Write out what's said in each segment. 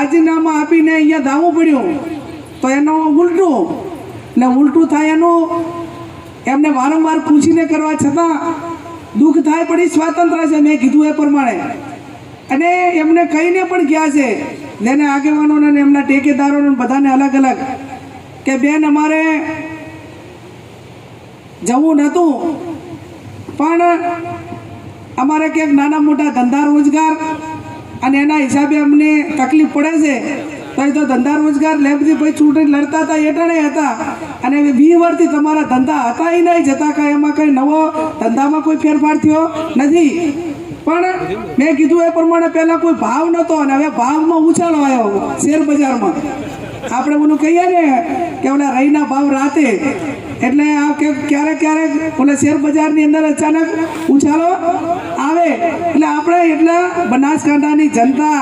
રાજીનામા આપીને અહીંયા ધાવવું પડ્યું. તો એનું ઉલટું, ને ઉલટું થાય એનું, એમને વારંવાર પૂછીને કરવા છતાં દુઃખ થાય, પણ એ સ્વાતંત્ર છે, મેં કીધું એ પ્રમાણે. અને એમને કહીને પણ ગયા છે જેને આગેવાનોને એમના ટેકેદારોને બધાને અલગ અલગ, કે બેન, અમારે જવું નહોતું, પણ અમારે ક્યાંક નાના મોટા ધંધા રોજગાર અને એના હિસાબે અમને તકલીફ પડે છે, તો એ તો ધંધા રોજગાર લેબથી પછી ચૂંટણી લડતા હતા એટણે હતા. અને વી વર્ષથી તમારા ધંધા હતા એ નહીં, જતા કાંઈ એમાં કંઈ નવો ધંધામાં કોઈ ફેરફાર થયો નથી. પણ મેં કીધું એ પ્રમાણે પહેલાં કોઈ ભાવ નહોતો અને હવે ભાવમાં ઉછાળો આવ્યો શેર બજારમાં. આપણે ઓલું કહીએ ને કે ઓલા રહીના ભાવ રાતે એટલે આ કે ક્યારેક ક્યારેક ઓલે શેર બજારની અંદર અચાનક ઉછાળો આવે. એટલે આપણે એટલા બનાસકાંઠાની જનતા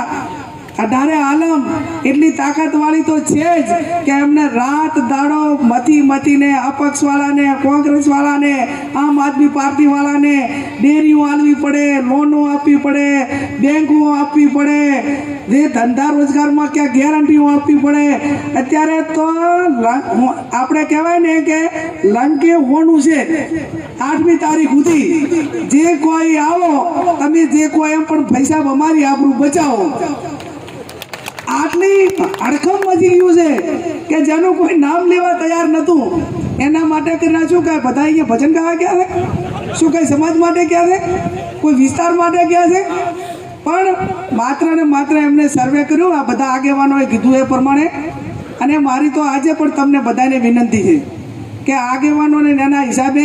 અઢારે આલમ, એટલી તાકાતવાળી તો છે જ કે એમને રાત દાડો મથી મથીને અપક્ષવાળાને, કોંગ્રેસવાળાને, આમ આદમી પાર્ટીવાળાને ડેરીઓ આલવી પડે, લોનો આપવી પડે બેંકો આપવી પડે, જે ધંધા રોજગારમાં ક્યાં ગેરંટીઓ આપવી પડે. અત્યારે તો આપણે કહેવાય ને કે લંકે હોનું છે. આઠમી તારીખ સુધી જે કોઈ આવો, તમે જે કોઈ એમ પણ પૈસા અમારી આપણું બચાવો. આટલી અડખમ મચી ગયું છે કે જેનું કોઈ નામ લેવા તૈયાર નહોતું. એના માટે કરીને શું કહે? બધા અહીંયા ભજન ગાવા ગયા છે? શું કહે? સમાજ માટે ગયા છે? કોઈ વિસ્તાર માટે ગયા છે? પણ માત્ર ને માત્ર એમને સર્વે કર્યું, આ બધા આગેવાનોએ કીધું એ પ્રમાણે. અને મારી તો આજે પણ તમને બધાને વિનંતી છે કે આગેવાનોને એના હિસાબે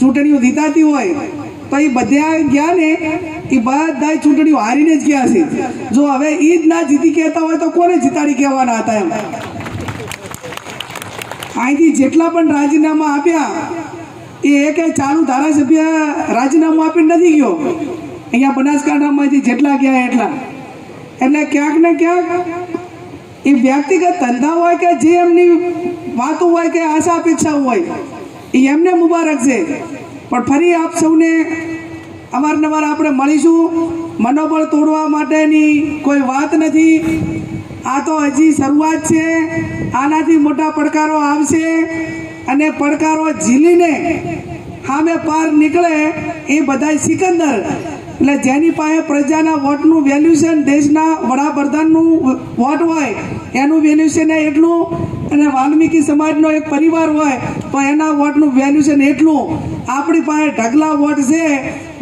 ચૂંટણીઓ જીતાતી હોય, તો એ બધા ગયા ને એ બધા ચૂંટણીઓ હારીને જ ગયા છે. જો હવે એ જ ના જીતી કહેતા હોય તો કોને જીતાડી કહેવાના હતા એમ? અહીંથી જેટલા પણ રાજીનામા આપ્યા, એ એક ચાલુ ધારાસભ્ય રાજીનામું આપીને નથી ગયો. અહીંયા બનાસકાંઠામાંથી જેટલા ગયા એટલા. એટલે ક્યાંક ને ક્યાંક એ વ્યક્તિગત ધંધા હોય કે જે એમની વાતો હોય કે આશા અપેક્ષાઓ હોય, એ એમને મુબારક છે. પણ ફરી આપ સૌને અવારનવાર આપણે મળીશું. મનોબળ તોડવા માટેની કોઈ વાત નથી. આ તો હજી શરૂઆત છે. આનાથી મોટા પડકારો આવશે અને પડકારો ઝીલીને સામે પાર નીકળે એ બધા સિકંદર. એટલે જેની પાસે પ્રજાના વોટનું વેલ્યુશન દેશના વડાપ્રધાનનું વોટ હોય, એનું વેલ્યુશન એટલું અને વાલ્મીકી સમાજનો એક પરિવાર હોય, તો એના વોટનું વેલ્યુશન એટલું. આપણી પાસે ઢગલા વોટ છે.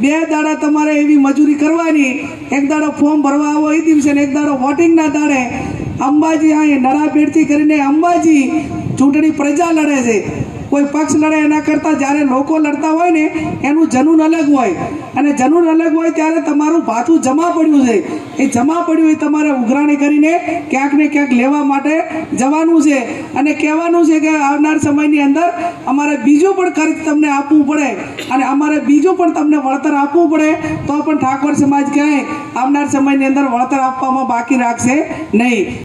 બે દાડા તમારે એવી મજૂરી કરવાની. એક દાડો ફોર્મ ભરવા આવો એ દિવસે ને એક દાડો વોટિંગના દાડે. અંબાજી અહીં નડાપેડથી કરીને અંબાજી ચૂંટણી પ્રજા લડે છે. કોઈ પક્ષ લડે એના કરતાં જ્યારે લોકો લડતા હોય ને, એનું જનૂન અલગ હોય. અને જનૂન અલગ હોય ત્યારે તમારું ભાથું જમા પડ્યું છે. એ જમા પડ્યું એ તમારે ઉઘરાણી કરીને ક્યાંક ને ક્યાંક લેવા માટે જવાનું છે. અને કહેવાનું છે કે આવનાર સમયની અંદર અમારે બીજું પણ ખર્ચ તમને આપવું પડે અને અમારે બીજું પણ તમને વળતર આપવું પડે, તો પણ ઠાકોર સમાજ ક્યાંય આવનાર સમયની અંદર વળતર આપવામાં બાકી રાખશે નહીં.